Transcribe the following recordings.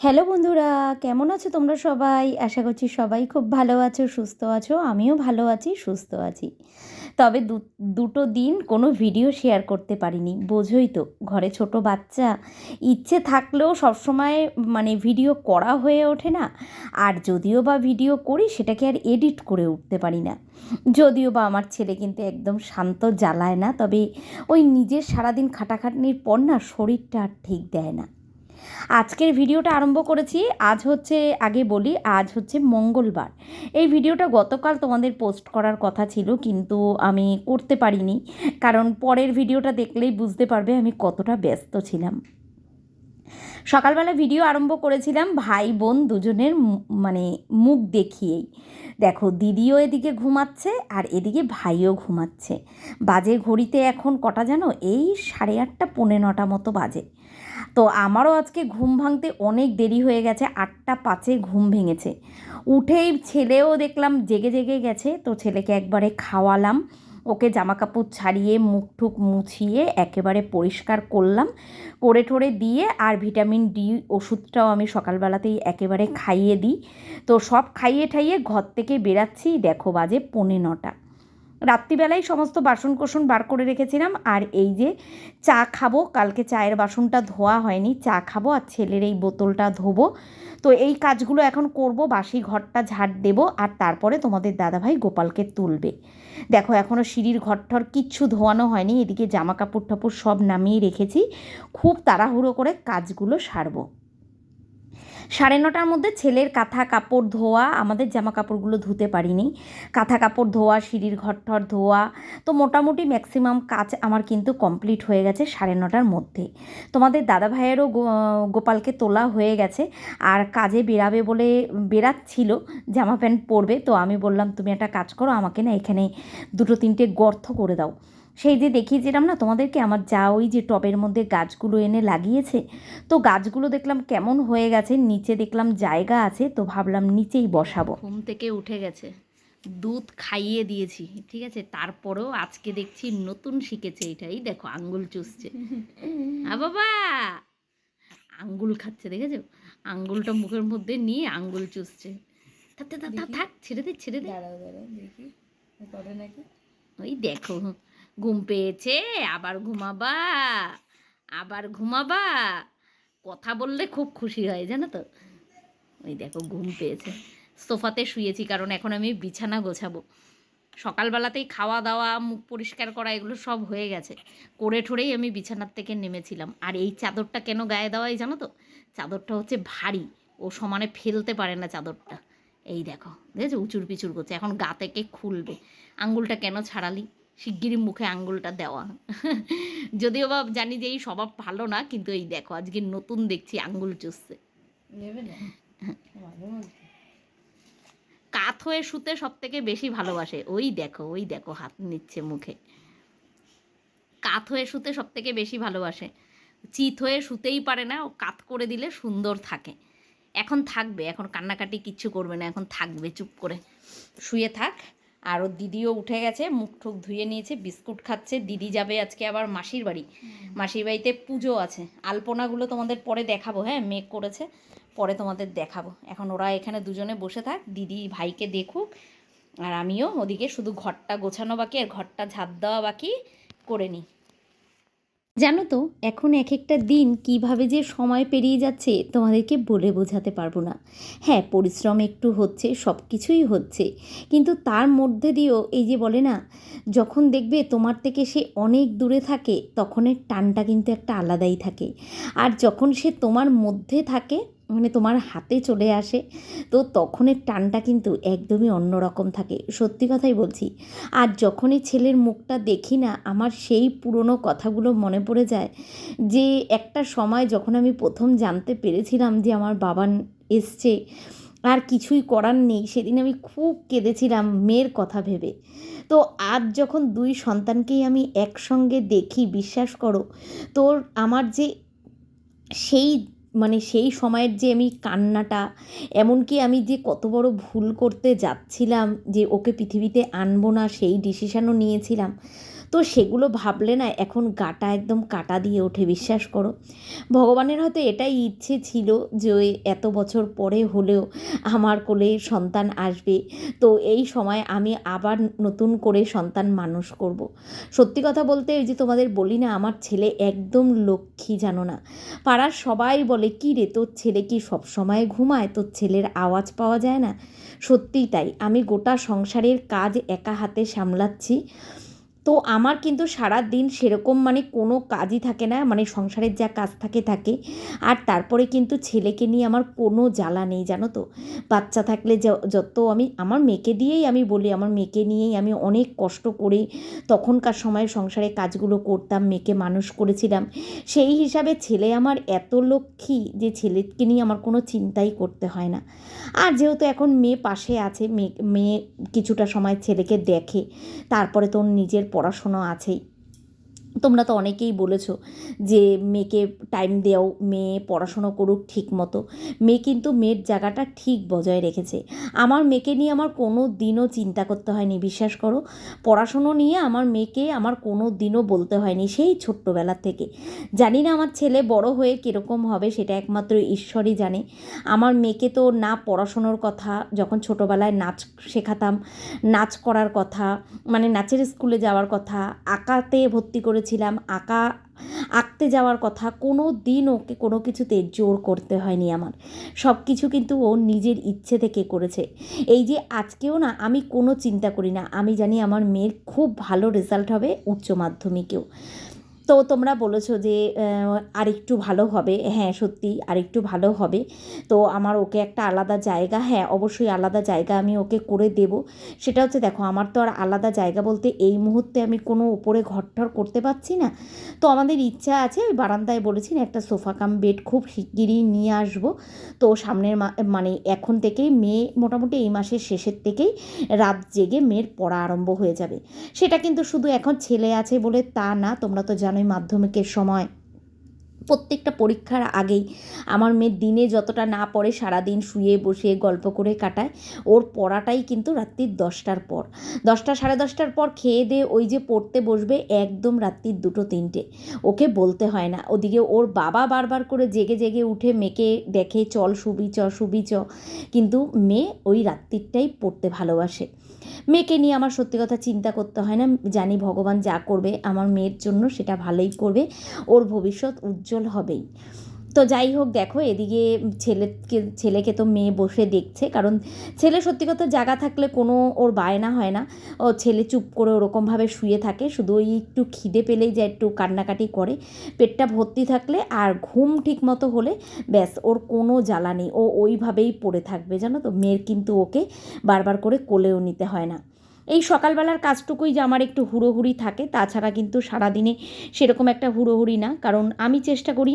Hello বন্ধুরা, কেমন আছো তোমরা সবাই? আশা করছি সবাই খুব ভালো আছো, সুস্থ আছো, আমিও ভালো আছি, সুস্থ আছি। তবে দুটো দিন কোনো ভিডিও শেয়ার করতে পারিনি, বোঝোই তো। ঘরে ছোট বাচ্চা, ইচ্ছে থাকলেও সবসময় মানে ভিডিও করা হয়ে ওঠে না, আর যদিও বা ভিডিও করি সেটাকে আর এডিট করে উঠতে পারি না। যদিও বা আমার ছেলে কিন্তু একদম শান্ত জ্বালায় না, তবে ওই নিজের সারাদিন খাটাখাটনির পর না শরীরটা আর ঠিক দেয় না। আজকের ভিডিওটা আরম্ভ করেছি, আজ হচ্ছে আগে বলি, আজ হচ্ছে মঙ্গলবার। এই ভিডিওটা গতকাল তোমাদের পোস্ট করার কথা ছিল, কিন্তু আমি করতে পারিনি, কারণ পরের ভিডিওটা দেখলেই বুঝতে পারবে আমি কতটা ব্যস্ত ছিলাম। সকালবেলা ভিডিও আরম্ভ করেছিলাম ভাই বোন দুজনের মানে মুখ দেখিয়েই। দেখো, দিদিও এদিকে ঘুমাচ্ছে আর এদিকে ভাইও ঘুমাচ্ছে। বাজে ঘড়িতে এখন কটা জানো? এই সাড়ে আটটা, পৌনে নটা মতো বাজে। তো আমারও আজকে ঘুম ভাঙতে অনেক দেরি হয়ে গেছে, আটটা পাঁচে ঘুম ভেঙেছে। উঠেই ছেলেও দেখলাম জেগে জেগে গেছে, তো ছেলেকে একবারে খাওয়ালাম। ওকে জামা কাপড় ছাড়িয়ে মুখ টুক মুছিয়ে একেবারে পরিষ্কার করলাম, করে ঠোরে দিয়ে আর ভিটামিন ডি ওষুধটাও আমি সকালবেলাতেই একেবারে খাইয়ে দিই। তো সব খাইয়ে ঠাইয়ে ঘর থেকে বেরাচ্ছি, দেখো বাজে পৌনে নটা। রাত্রিবেলায় সমস্ত বাসন কোসন বার করে রেখেছিলাম। আর এই যে চা খাব, কালকে চায়ের বাসনটা ধোয়া হয়নি, চা খাব আর ছেলের এই বোতলটা ধোবো। তো এই কাজগুলো এখন করব, বাসি ঘরটা ঝাড় দেবো আর তারপরে তোমাদের দাদাভাই গোপালকে তুলবে। দেখো এখনও সিঁড়ির ঘরঠর কিচ্ছু ধোয়ানো হয়নি, এদিকে জামা কাপড় টাপড় সব নামিয়ে রেখেছি। খুব তাড়াহুড়ো করে কাজগুলো সারবো। সাড়ে নটার মধ্যে ছেলের কাঁথা কাপড় ধোয়া, আমাদের জামা কাপড়গুলো ধুতে পারিনি। কাঁথা কাপড় ধোয়া, সিঁড়ির ঘরঠর ধোয়া, তো মোটামুটি ম্যাক্সিমাম কাজ আমার কিন্তু কমপ্লিট হয়ে গেছে সাড়ে নটার মধ্যে। তোমাদের দাদা ভাইয়েরও গোপালকে তোলা হয়ে গেছে, আর কাজে বেরাবে বলে বেরাচ্ছিল, জামা প্যান্ট পরবে, তো আমি বললাম, তুমি একটা কাজ করো, আমাকে না এখানে দুটো তিনটে গর্ত করে দাও। সেই যে দেখিয়েছিলাম না তোমাদেরকে আমার যা ওই যে টবের মধ্যে গাছগুলো এনে লাগিয়েছে তো গাছগুলো দেখলাম কেমন হয়ে গেছে নিচে দেখলাম জায়গা আছে তো ভাবলাম নিচেই বসাবো। ঘুম থেকে উঠে গেছে দুধ খাইয়ে দিয়েছি ঠিক আছে? তারপরেও আজকে দেখছি নতুন শিখেছে এটাই দেখো আঙ্গুল চুষছে। আ বাবা! আঙ্গুল খাচ্ছে দেখেছ? আঙ্গুলটা মুখের মধ্যে নিয়ে আঙ্গুল চুষছে। থাক ছেড়ে দে ছেড়ে দে। দেখি। নাকি? ওই দেখো। ঘুম পেয়েছে, আবার ঘুমাবা আবার ঘুমাবা। কথা বললে খুব খুশি হয়, জানো তো? ওই দেখো, ঘুম পেয়েছে। সোফাতে শুয়েছি, কারণ এখন আমি বিছানা গোছাবো। সকালবেলাতেই খাওয়া দাওয়া, মুখ পরিষ্কার করা, এগুলো সব হয়ে গেছে। করে ঠোরেই আমি বিছানার থেকে নেমেছিলাম। আর এই চাদরটা কেন গায়ে দেওয়াই, জানো তো? চাদরটা হচ্ছে ভারী। ও সমানে ফেলতে পারে না চাদরটা। এই দেখো, দেখেছ? উঁচুর পিচুর করছে। এখন গা থেকে খুলবে। আঙ্গুলটা কেন ছাড়ালি? শিগগিরই মুখে আঙ্গুলটা দেওয়া। যদিও বা জানি যে এই স্বভাব ভালো না কিন্তু এই দেখো আজকে নতুন দেখছি আঙ্গুল চুষছে। কাত হয়ে শুতে সব থেকে বেশি ভালোবাসে। ওই দেখো ওই দেখো হাত নিচ্ছে মুখে। কাত হয়ে শুতে সব থেকে বেশি ভালোবাসে। চিত হয়ে শুতেই পারে না ও কাত করে দিলে সুন্দর থাকে। এখন থাকবে এখন কান্নাকাটি কিচ্ছু করবে না এখন থাকবে চুপ করে। শুয়ে থাক। আর ওর দিদিও উঠে গেছে মুখ টুক ধুয়ে নিয়েছে বিস্কুট খাচ্ছে দিদি যাবে আজকে আবার মাসির বাড়ি। মাসির বাড়িতে পুজো আছে। আলপনাগুলো তোমাদের পরে দেখাবো হ্যাঁ মেক করেছে পরে তোমাদের দেখাবো। এখন ওরা এখানে দুজনে বসে থাক দিদি ভাইকে দেখুক আর আমিও ওদিকে শুধু ঘরটা গোছানো বাকি আর ঘরটা ঝাঁপ দেওয়া বাকি করে নিই। জানো তো, এখন এক একটা দিন কীভাবে যে সময় পেরিয়ে যাচ্ছে তোমাদেরকে বলে বোঝাতে পারব না। হ্যাঁ পরিশ্রম একটু হচ্ছে সব কিছুই হচ্ছে। কিন্তু তার মধ্যে দিয়েও এই যে বলে না, যখন দেখবে তোমার থেকে সে অনেক দূরে থাকে, তখনের টানটা কিন্তু একটা আলাদাই থাকে। আর যখন সে তোমার মধ্যে থাকে মানে তোমার হাতে চলে আসে, তো তখনের টানটা কিন্তু একদমই অন্যরকম থাকে। সত্যি কথাই বলছি, আর যখনই ছেলের মুখটা দেখি না, আমার সেই পুরনো কথাগুলো মনে পড়ে যায় যে, একটা সময় যখন আমি প্রথম জানতে পেরেছিলাম যে আমার বাবা এসছে, আর কিছুই করার নেই, সেদিন আমি খুব কেঁদেছিলাম মেয়ের কথা ভেবে। তো আজ যখন দুই সন্তানকেই আমি একসঙ্গে দেখি, বিশ্বাস করো, তোর আমার যে সেই মানে সেই সময়ের যে আমি কান্নাটা, এমনকি আমি যে কত বড় ভুল করতে যাচ্ছিলাম যে ওকে পৃথিবীতে আনব না, সেই ডিসিশানও নিয়েছিলাম তো সেগুলো ভাবলে না এখন গাটা একদম কাটা দিয়ে ওঠে, বিশ্বাস করো। ভগবানের হয়তো এটাই ইচ্ছে ছিল যে এত বছর পরে হলেও আমার কোলে সন্তান আসবে। তো এই সময় আমি আবার নতুন করে সন্তান মানুষ করব। সত্যি কথা বলতে ওই যে তোমাদের বলি না, আমার ছেলে একদম লক্ষ্মী জানো না। পাড়ার সবাই বলে, কী রে, তোর ছেলে কি সব সময় ঘুমায়? তোর ছেলের আওয়াজ পাওয়া যায় না? সত্যিই তাই। আমি গোটা সংসারের কাজ একা হাতে সামলাচ্ছি। তো আমার কিন্তু সারা দিন সেরকম মানে কোনো কাজই থাকে না মানে সংসারের যা কাজ থাকে থাকে। আর তারপরে কিন্তু ছেলেকে নিয়ে আমার কোনো জ্বালা নেই, জানো তো। বাচ্চা থাকলে যত আমি, আমার মেয়েকে দিয়েই আমি বলি, আমার মেয়েকে নিয়েই আমি অনেক কষ্ট করে। তখনকার সময় সংসারে কাজগুলো করতাম, মেয়েকে মানুষ করেছিলাম। সেই হিসাবে ছেলে আমার এত লক্ষ্মী যে ছেলেকে নিয়ে আমার কোনো চিন্তাই করতে হয় না। আর যেহেতু এখন মেয়ে পাশে আছে মেয়ে মেয়ে কিছুটা সময় ছেলেকে দেখে, তারপরে তোর নিজের পড়াশুনো আছেই। তোমরা তো অনেকেই বলেছ যে মেয়েকে টাইম দেও, মেয়ে পড়াশুনো করুক ঠিক মতো মেয়ে কিন্তু মেয়ের জায়গাটা ঠিক বজায় রেখেছে। আমার মেয়েকে নিয়ে আমার কোনো দিনও চিন্তা করতে হয়নি, বিশ্বাস করো। পড়াশুনো নিয়ে আমার মেয়েকে আমার কোনো দিনও বলতে হয়নি সেই ছোট্টবেলা থেকে। জানি না আমার ছেলে বড় হয়ে কীরকম হবে সেটা একমাত্র ঈশ্বরই জানে। আমার মেয়েকে তো না পড়াশুনোর কথা, যখন ছোটোবেলায় নাচ শেখাতাম, নাচ করার কথা মানে নাচের স্কুলে যাওয়ার কথা, আঁকাতে ভর্তি করেছিলাম, আঁকা, আঁকতে যাওয়ার কথা কোনো দিন ওকে কোনো কিছুতে জোর করতে হয়নি আমার। সব কিছু কিন্তু ও নিজের ইচ্ছে থেকে করেছে। এই যে আজকেও না আমি কোনো চিন্তা করি না, আমি জানি আমার মেয়ের খুব ভালো রেজাল্ট হবে উচ্চ মাধ্যমিকেও। তো তোমরা বলেছ যে আরেকটু ভালো হবে। হ্যাঁ সত্যি আরেকটু ভালো হবে। তো আমার ওকে একটা আলাদা জায়গা হ্যাঁ অবশ্যই আলাদা জায়গা আমি ওকে করে দেব। সেটা হচ্ছে দেখো, আমার তো আর আলাদা জায়গা বলতে এই মুহূর্তে আমি কোনো উপরে ঘরটর করতে পারছি না। তো আমাদের ইচ্ছা আছে, ওই বারান্দায় বলেছি না, একটা সোফা কাম বেড খুব শিগগিরই নিয়ে আসব। তো সামনের মানে এখন থেকেই মেয়ে মোটামুটি এই মাসের শেষের থেকেই রাত জেগে মেয়ের পড়া আরম্ভ হয়ে যাবে। সেটা কিন্তু শুধু এখন ছেলে আছে বলে তা না, তোমরা তো জানোই মাধ্যমিকের সময়। প্রত্যেকটা পরীক্ষার আগেই আমার মেয়ে দিনে যতটা না পড়ে সারাদিন শুয়ে বসে গল্প করে কাটায়। ওর পড়াটাই কিন্তু রাত্রির দশটার পর। দশটা, সাড়ে দশটার পর খেয়ে দিয়ে ওই যে পড়তে বসবে একদম রাত্রির দুটো, তিনটে। ওকে বলতে হয় না। ওদিকে ওর বাবা বারবার করে জেগে জেগে উঠে মেয়েকে দেখে, চল, শুবি, চ শুবি, চ। কিন্তু মেয়ে ওই রাত্রিরটাই পড়তে ভালোবাসে। মেয়েকে নিয়ে আমার সত্যি কথা চিন্তা করতে হয় না। জানি ভগবান যা করবে আমার মেয়ের জন্য সেটা ভালোই করবে। ওর ভবিষ্যৎ উজ্জ্বল হবেই। তো যাই হোক, দেখো, এদিকে ছেলেকে ছেলেকে তো মেয়ে বসে দেখছে, কারণ ছেলে সত্যি কথা জায়গা থাকলে কোনো ওর বায়না হয় না। ও ছেলে চুপ করে ওরকমভাবে শুয়ে থাকে, শুধু ওই একটু খিদে পেলেই যে একটু কান্নাকাটি করে। পেটটা ভর্তি থাকলে আর ঘুম ঠিক মতো হলে ব্যাস, ওর কোনো জ্বালা নেই, ও ওইভাবেই পড়ে থাকবে, জানো তো? মেয়ের কিন্তু ওকে বারবার করে কোলেও নিতে হয় না। এই সকালবেলার কাজটুকুই যে আমার একটু হুড়োহুড়ি থাকে, তাছাড়া কিন্তু সারাদিনে সেরকম একটা হুড়োহুড়ি না, কারণ আমি চেষ্টা করি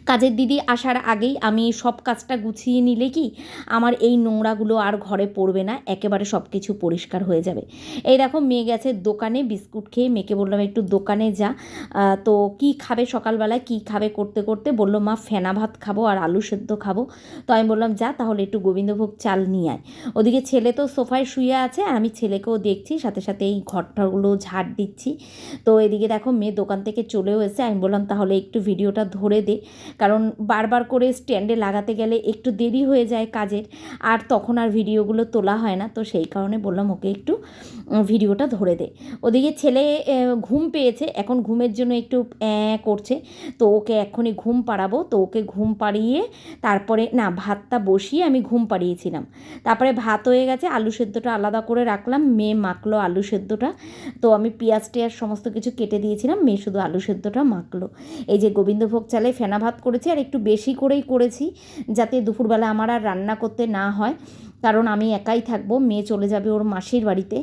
কাজের দিদি আসার আগেই আমি সব কাজটা গুছিয়ে নিলে কি আমার এই নোংরাগুলো আর ঘরে পড়বে না, একেবারে সব কিছু পরিষ্কার হয়ে যাবে। এই দেখো, মেয়ে গেছে দোকানে, বিস্কুট খেয়ে মেয়েকে বললাম, একটু দোকানে যা। তো কি খাবে সকালবেলায়, কি খাবে করতে করতে? বলল, মা, ফেনা ভাত খাব আর আলু সেদ্ধ খাব। তো আমি বললাম, যা, তাহলে একটু গোবিন্দভোগ চাল নিয়ে আয়। ওদিকে ছেলে তো সোফায় শুয়ে আছে, আর আমি ছেলেকেও দেখছি, সাথে সাথে এই ঘরটাগুলো ঝাড় দিচ্ছি। তো এদিকে দেখো, মেয়ে দোকান থেকে চলেও এসে আমি বললাম, তাহলে একটু ভিডিওটা ধরে দে। কারণ বারবার করে স্ট্যান্ডে লাগাতে গেলে একটু দেরি হয়ে যায় কাজের, আর তখন আর ভিডিওগুলো তোলা হয় না। তো সেই কারণে বললাম, ওকে একটু ভিডিওটা ধরে দে। ওদিকে ছেলে ঘুম পেয়েছে, এখন ঘুমের জন্য একটু করছে। তো ওকে এক্ষুনি ঘুম পাড়াবো। তো ওকে ঘুম পাড়িয়ে তারপরে, না, ভাতটা বসিয়ে আমি ঘুম পাড়িয়েছিলাম। তারপরে ভাত হয়ে গেছে, আলু সেদ্ধটা আলাদা করে রাখলাম। মেয়ে মাখলো আলু সেদ্ধটা। তো আমি পেঁয়াজ টেয়াজ সমস্ত কিছু কেটে দিয়েছিলাম। মেয়ে শুধু আলু সেদ্ধটা মাখলো। এই যে গোবিন্দভোগ চালে ফেনা ভাত করেছি আর একটু বেশি করেই করেছি যাতে দুপুরবেলা আমার আর রান্না করতে না হয়। কারণ আমি একাই থাকব, মেয়ে চলে যাবে ওর মাসির বাড়িতে।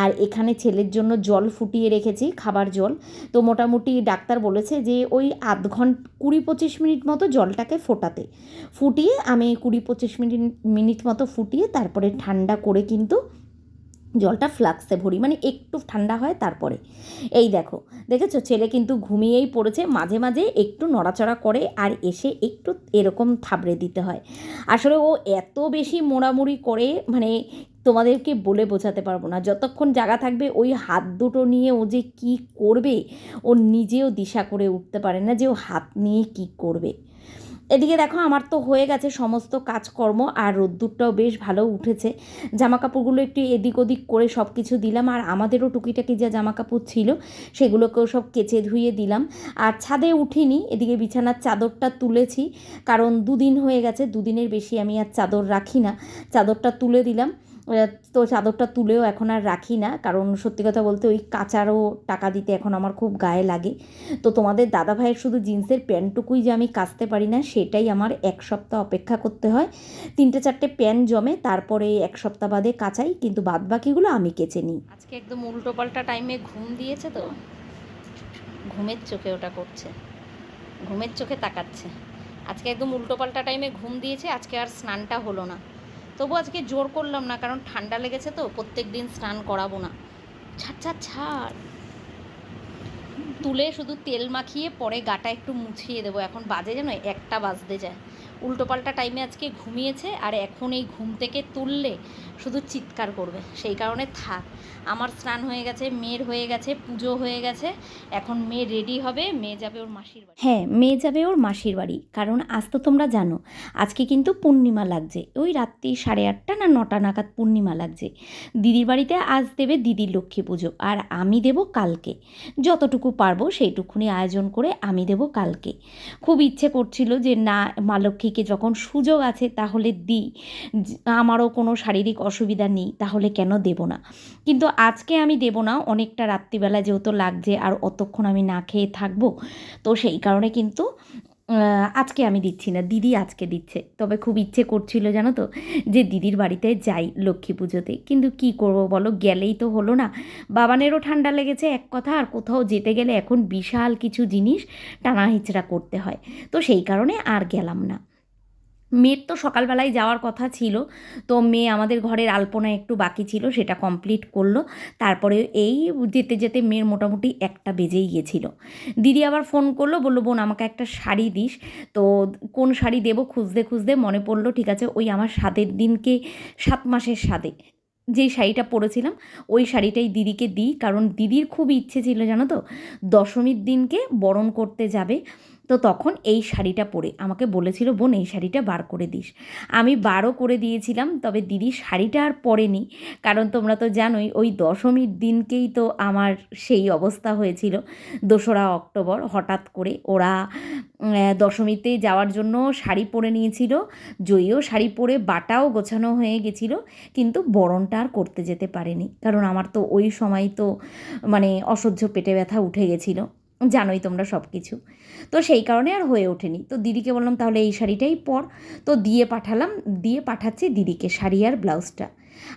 আর এখানে ছেলের জন্য জল ফুটিয়ে রেখেছি, খাবার জল। তো মোটামুটি ডাক্তার বলেছে যে ওই আধ ঘণ্টা, কুড়ি পঁচিশ মিনিট মতো জলটাকে ফোটাতে। ফুটিয়ে আমি কুড়ি পঁচিশ মিনিট মিনিট মতো ফুটিয়ে তারপরে ঠান্ডা করে কিন্তু জলটা ফ্লাক্সে ভরি মানে একটু ঠান্ডা হয় তারপরে। এই দেখো, দেখেছ? ছেলে কিন্তু ঘুমিয়েই পড়েছে, মাঝে মাঝে একটু নড়াচড়া করে আর এসে একটু এরকম থাবড়ে দিতে হয়। আসলে ও এত বেশি মোড়ামুড়ি করে মানে তোমাদেরকে বলে বোঝাতে পারব না। যতক্ষণ জায়গা থাকবে, ওই হাত দুটো নিয়ে ও যে কী করবে, ও নিজেও দিশা করে উঠতে পারে না যে ও হাত নিয়ে কী করবে। এদিকে দেখো, আমার তো হয়ে গেছে সমস্ত কাজকর্ম আর রোদ্দুরটাও বেশ ভালো উঠেছে। জামা কাপড়গুলো একটু এদিক ওদিক করে সব কিছু দিলাম আর আমাদেরও টুকিটাকি যা জামা কাপড় ছিল সেগুলোকেও সব কেচে ধুয়ে দিলাম। আর ছাদে উঠিনি, এদিকে বিছানার চাদরটা তুলেছি, কারণ দুদিন হয়ে গেছে, দুদিনের বেশি আমি আর চাদর রাখি না। চাদরটা তুলে দিলাম। তো চাদরটা তুলেও এখন আর রাখি না। কারণ সত্যি কথা বলতে ওই কাচারও টাকা দিতে এখন আমার খুব গায়ে লাগে। তো তোমাদের দাদা ভাইয়ের শুধু জিন্সের প্যান্টটুকুই যে আমি কাচতে পারি না, সেটাই আমার এক সপ্তাহ অপেক্ষা করতে হয়। তিনটে চারটে প্যান্ট জমে, তারপরে এক সপ্তাহ বাদে কাচাই, কিন্তু বাদ বাকিগুলো আমি কেচে নিই। আজকে একদম উল্টো পাল্টা টাইমে ঘুম দিয়েছে তো? ঘুমের চোখে ওটা করছে। ঘুমের চোখে তাকাচ্ছে। আজকে একদম উল্টো পাল্টা টাইমে ঘুম দিয়েছে, আজকে আর স্নানটা হলো না। তবু আজকে জোর করলাম না, কারণ ঠান্ডা লেগেছে তো, প্রত্যেক দিন স্নান করাবো না। ছাড় ছাড় ছাড়। তুলে শুধু তেল মাখিয়ে পরে গাটা একটু মুছিয়ে দেবো, এখন বাজে যেন একটা বাজতে যায়। উল্টোপাল্টা টাইমে আজকে ঘুমিয়েছে আর এখন এই ঘুম থেকে তুললে শুধু চিৎকার করবে। সেই কারণে থাক। আমার স্নান হয়ে গেছে, মেয়ের হয়ে গেছে, পুজো হয়ে গেছে। এখন মেয়ে রেডি হবে, মেয়ে যাবে ওর মাসির বাড়ি। হ্যাঁ মেয়ে যাবে ওর মাসির বাড়ি। কারণ আজ তো তোমরা জানো, আজকে কিন্তু পূর্ণিমা লাগছে। ওই রাত্রি সাড়ে আটটা না নটা নাগাদ পূর্ণিমা লাগছে। দিদির বাড়িতে আজ দেবে দিদির লক্ষ্মী পুজো, আর আমি দেব কালকে। যতটুকু পারব সেইটুকুনি আয়োজন করে আমি দেব কালকে। খুব ইচ্ছে করছিল যে না, মা লক্ষ্মীকে যখন সুযোগ আছে তাহলে দিই। আমারও কোনো শারীরিক অসুবিধা নেই, তাহলে কেন দেব না? কিন্তু আজকে আমি দেব না, অনেকটা রাত্রিবেলা যেহেতু লাগছে আর অতক্ষণ আমি না খেয়ে থাকব, তো সেই কারণে কিন্তু আজকে আমি দিচ্ছি না, দিদি আজকে দিচ্ছে। তবে খুব ইচ্ছে করছিল জানো তো, যে দিদির বাড়িতে যাই লক্ষ্মী পুজোতে। কিন্তু কি করব বলো, গেলেই তো হলো না। বাবানেরও ঠান্ডা লেগেছে এক কথা, আর কোথাও যেতে গেলে এখন বিশাল কিছু জিনিস টানা হিচড়া করতে হয়। তো সেই কারণে আর গেলাম না। মেয়ের তো সকালবেলায় যাওয়ার কথা ছিল, তো মেয়ে আমাদের ঘরের আলপনা একটু বাকি ছিল, সেটা কমপ্লিট করল। তারপরে এই যেতে যেতে মেয়ের মোটামুটি একটা বেজেই গিয়েছিল। দিদি আবার ফোন করল, বলল, বোন, আমাকে একটা শাড়ি দিস। তো কোন শাড়ি দেবো খুঁজতে খুঁজতে মনে পড়ল, ঠিক আছে, ওই আমার স্বাদের দিনকে, সাত মাসের স্বাদে যেই শাড়িটা পরেছিলাম, ওই শাড়িটাই দিদিকে দিই, কারণ দিদির খুব ইচ্ছে ছিল, জানো তো? দশমীর দিনকে বরণ করতে যাবে। তো তখন এই শাড়িটা পরে আমাকে বলেছিল, বোন, এই শাড়িটা বার করে দিস। আমি বারও করে দিয়েছিলাম, তবে দিদি শাড়িটা আর পরেনি। কারণ তোমরা তো জানোই, ওই দশমীর দিনকেই তো আমার সেই অবস্থা হয়েছিল, দোসরা অক্টোবর। হঠাৎ করে ওরা দশমীতে যাওয়ার জন্য শাড়ি পরে নিয়েছিল জয়ীও শাড়ি পরে বাটাও গোছানো হয়ে গেছিল, কিন্তু বরণটা আর করতে যেতে পারেনি। কারণ আমার তো ওই সময় তো মানে অসহ্য পেটে ব্যথা উঠে গেছিল। জানোই তোমরা সব কিছু তো সেই কারণে আর হয়ে ওঠেনি। তো দিদিকে বললাম, তাহলে এই শাড়িটাই পর। তো দিয়ে পাঠালাম, দিয়ে পাঠাচ্ছি দিদিকে শাড়ি আর ব্লাউজটা।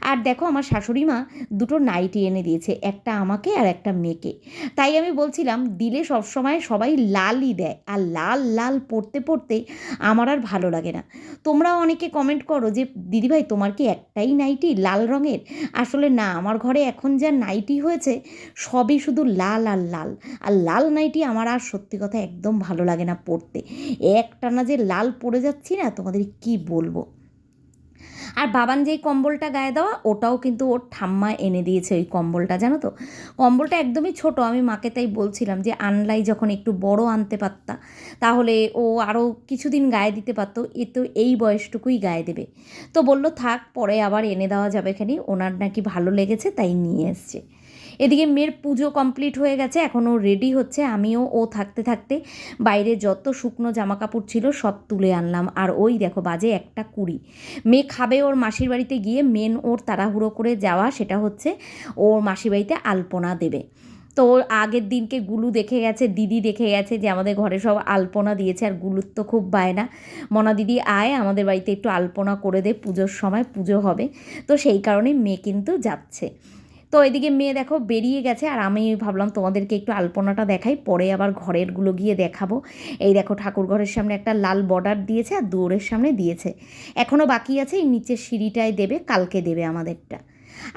আর দেখো আমার শাশুড়ি মা দুটো নাইটি এনে দিয়েছে, একটা আমাকে আর একটা মেয়েকে। তাই আমি বলছিলাম, দিলে সবসময় সবাই লালই দেয়, আর লাল লাল পড়তে পড়তে আমার আর ভালো লাগে না। তোমরাও অনেকে কমেন্ট করো যে, দিদিভাই, তোমার কি একটাই নাইটি লাল রঙের? আসলে না, আমার ঘরে এখন যা নাইটি হয়েছে, সবই শুধু লাল আর লাল। আর লাল নাইটি আমার আর সত্যি কথা একদম ভালো লাগে না পরতে একটানা যে লাল পড়ে যাচ্ছি না, তোমাদের কি বলব? আর বাবান যেই কম্বলটা গায়ে দেওয়া, ওটাও কিন্তু ওর ঠাম্মা এনে দিয়েছে ওই কম্বলটা, জানো তো? কম্বলটা একদমই ছোট, আমি মাকে তাই বলছিলাম যে আনলাই যখন একটু বড় আনতে পারতা, তাহলে ও আরও কিছুদিন গায়ে দিতে পারতো, এ তো এই বয়সটুকুই গায়ে দেবে। তো বলল, থাক, পরে আবার এনে দেওয়া যাবে খানি। ওনার নাকি ভালো লেগেছে, তাই নিয়ে এসছে। এদিকে মেয়ের পুজো কমপ্লিট হয়ে গেছে, এখন ও রেডি হচ্ছে। আমিও ও থাকতে থাকতে বাইরে যত শুকনো জামা কাপড় ছিল সব তুলে আনলাম। আর ওই দেখো বাজে একটা কুড়ি। মেয়ে খাবে ওর মাসির বাড়িতে গিয়ে মেন ওর তাড়াহুড়ো করে যাওয়া, সেটা হচ্ছে ওর মাসির বাড়িতে আলপনা দেবে। তো আগের দিনকে গুলু দেখে গেছে, দিদি দেখে গেছে যে আমাদের ঘরে সব আলপনা দিয়েছে, আর গুলুর তো খুব বায়না মনা দিদি আয়, আমাদের বাড়িতে একটু আলপনা করে দে, পুজোর সময় পুজো হবে। তো সেই কারণে মেয়ে কিন্তু যাচ্ছে। তো এদিকে মেয়ে দেখো বেরিয়ে গেছে, আর আমি ভাবলাম তোমাদেরকে একটু আলপনাটা দেখাই, পরে আবার ঘরেরগুলো গিয়ে দেখাবো। এই দেখো ঠাকুর ঘরের সামনে একটা লাল বর্ডার দিয়েছে আর দৌড়ের সামনে দিয়েছে। এখনও বাকি আছে, এই নিচের সিঁড়িটায় দেবে, কালকে দেবে আমাদেরটা।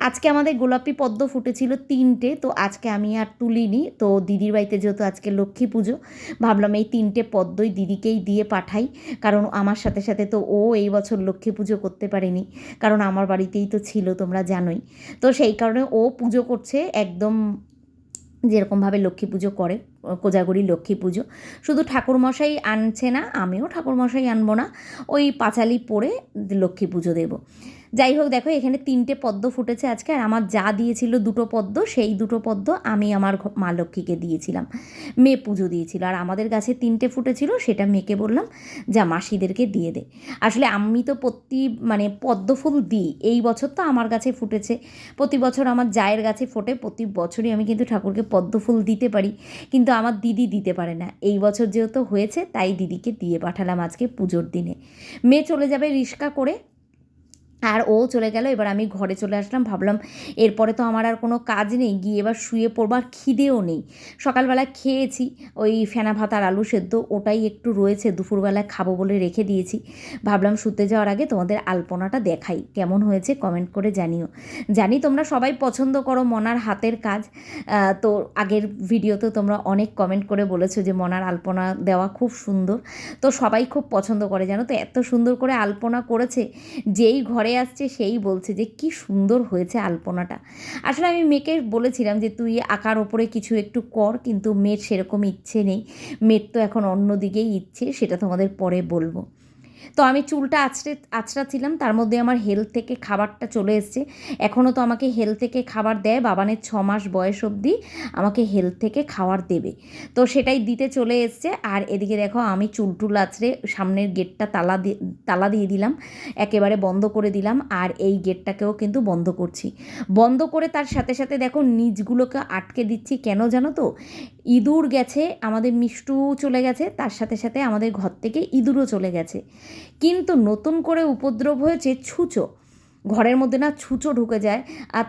আজকে আমাদের গোলাপি পদ্ম ফুটেছিল তিনটে, তো আজকে আমি আর তুলিনি। তো দিদির বাড়িতে যেহেতু আজকে লক্ষ্মী পুজো, ভাবলাম এই তিনটে পদ্মই দিদিকেই দিয়ে পাঠাই। কারণ আমার সাথে সাথে তো ও এই বছর লক্ষ্মী পুজো করতে পারেনি, কারণ আমার বাড়িতেই তো ছিল, তোমরা জানোই। তো সেই কারণে ও পুজো করছে একদম যেরকমভাবে লক্ষ্মী পুজো করে, কোজাগরি লক্ষ্মী পুজো। শুধু ঠাকুরমশাই আনছে না, আমিও ঠাকুরমশাই আনব না, ওই পাঁচালি পরে লক্ষ্মী পুজো দেবো। যাই হোক, দেখো, এখানে তিনটে পদ্ম ফুটেছে আজকে, আর আমার যা দিয়েছিল দুটো পদ্ম, সেই দুটো পদ্ম আমি আমার মা লক্ষ্মীকে দিয়েছিলাম। মেয়ে পুজো দিয়েছিল, আর আমাদের গাছে তিনটে ফুটেছিল, সেটা মেয়েকে বললাম, যা মাসিদেরকে দিয়ে দে। আসলে আমি তো প্রতি মানে পদ্ম ফুল দিই, এই বছর তো আমার গাছে ফুটেছে। প্রতি বছর আমার জায়ের গাছে ফোটে, প্রতি বছরই আমি কিন্তু ঠাকুরকে পদ্ম ফুল দিতে পারি, কিন্তু আমার দিদি দিতে পারে না। এই বছর যেহেতু হয়েছে, তাই দিদিকে দিয়ে পাঠালাম আজকে পুজোর দিনে। মেয়ে চলে যাবে রিক্সা করে আর ও চলে গেল, এবার আমি ঘরে চলে আসলাম, ভাবলাম এরপরে তো আমার আর কোনো কাজ নেই, গিয়ে এবার শুয়ে পড়বার খিদেও নেই। সকালবেলা খেয়েছি, ওই ফেনা ভাত আর আলু সেদ্ধ ওটাই একটু রয়েছে দুপুরবেলায় খাব বলে রেখে দিয়েছি। ভাবলাম শুতে যাওয়ার আগে তোমাদের আলপনাটা দেখাই, কেমন হয়েছে কমেন্ট করে জানিও। জানি তোমরা সবাই পছন্দ করো মনার হাতের কাজ তো আগের ভিডিওতে তোমরা অনেক কমেন্ট করে বলেছ যে মনার আলপনা দেওয়া খুব সুন্দর, তো সবাই খুব পছন্দ করে, জানো তো? এত সুন্দর করে আলপনা করেছে, যেই ঘরে আসছে, সেই বলছে যে, কি সুন্দর হয়েছে আলপনাটা। আসলে আমি মেয়েকে বলেছিলাম যে, তুই আঁকার ওপরে কিছু একটু কর, কিন্তু মেয়ের সেরকম ইচ্ছে নেই। মেয়ের তো এখন অন্যদিকেই ইচ্ছে, সেটা তোমাদের পরে বলব। তো আমি চুলটা আছড়ে আছড়াছিলাম তার মধ্যে আমার হেলথ থেকে খাবারটা চলে এসছে। এখনও তো আমাকে হেলথ থেকে খাবার দেয়, বাবানের ছ মাস বয়স অবধি আমাকে হেলথ থেকে খাবার দেবে। তো সেটাই দিতে চলে এসছে। আর এদিকে দেখো, আমি চুল টুল আছড়ে সামনের গেটটা তালা দিয়ে তালা দিয়ে দিলাম, একেবারে বন্ধ করে দিলাম। আর এই গেটটাকেও কিন্তু বন্ধ করছি। বন্ধ করে তার সাথে সাথে দেখো, নিজগুলোকে আটকে দিচ্ছি। কেন জানো তো? ইঁদুর গেছে, আমাদের মিষ্টু চলে গেছে, তার সাথে সাথে আমাদের ঘর থেকে ইঁদুরও চলে গেছে। কিন্তু নতুন করে উপদ্রব হয়েছে ছুঁচো। ঘরের মধ্যে না ছুঁচো ঢুকে যায়, আর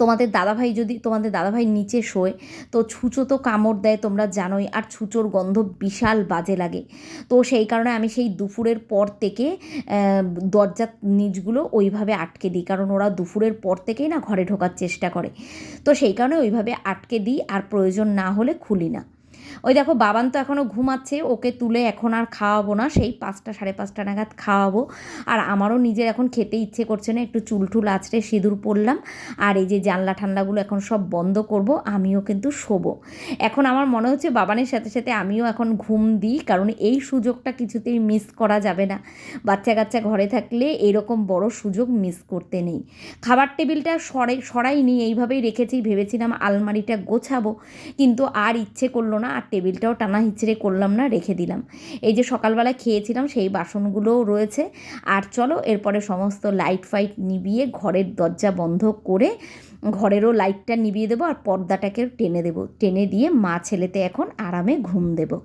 তোমাদের দাদাভাই যদি, তোমাদের দাদাভাই নিচে শোয়, তো ছুঁচো তো কামড় দেয় তোমরা জানোই, আর ছুঁচোর গন্ধ বিশাল বাজে লাগে। তো সেই কারণে আমি সেই দুপুরের পর থেকে দরজার নিচগুলো ওইভাবে আটকে দিই, কারণ ওরা দুপুরের পর থেকেই না ঘরে ঢোকার চেষ্টা করে। তো সেই কারণে ওইভাবে আটকে দিই, আর প্রয়োজন না হলে খুলি না। ওই দেখো, বাবান তো এখনও ঘুমাচ্ছে, ওকে তুলে এখন আর খাওয়াবো না, সেই পাঁচটা, সাড়ে পাঁচটা নাগাদ খাওয়াবো। আর আমারও নিজের এখন খেতে ইচ্ছে করছে না, একটু চুল টুল আছড়ে সিঁদুর পরলাম, আর এই যে জানলা ঠান্ডাগুলো এখন সব বন্ধ করব, আমিও কিন্তু শোবো। এখন আমার মনে হচ্ছে বাবানের সাথে সাথে আমিও এখন ঘুম দিই, কারণ এই সুযোগটা কিছুতেই মিস করা যাবে না। বাচ্চা কাচ্চা ঘরে থাকলে এরকম বড় সুযোগ মিস করতে নেই। খাবার টেবিলটা সরাই সরাইনি, এইভাবেই রেখেছি, ভেবেছিলাম আলমারিটা গোছাবো, কিন্তু আর ইচ্ছে করল না, আর টেবিলটাও টানা হিচড়ে করলাম না, রেখে দিলাম। এই যে সকালবেলা খেয়েছিলাম, সেই বাসনগুলোও রয়েছে। আর চলো, এরপরে সমস্ত লাইট ফাইট নিবিয়ে ঘরের দরজা বন্ধ করে ঘরেরও লাইটটা নিবিয়ে দেবো আর পর্দাটাকে টেনে দেবো। টেনে দিয়ে মা ছেলেতে এখন আরামে ঘুম দেবো।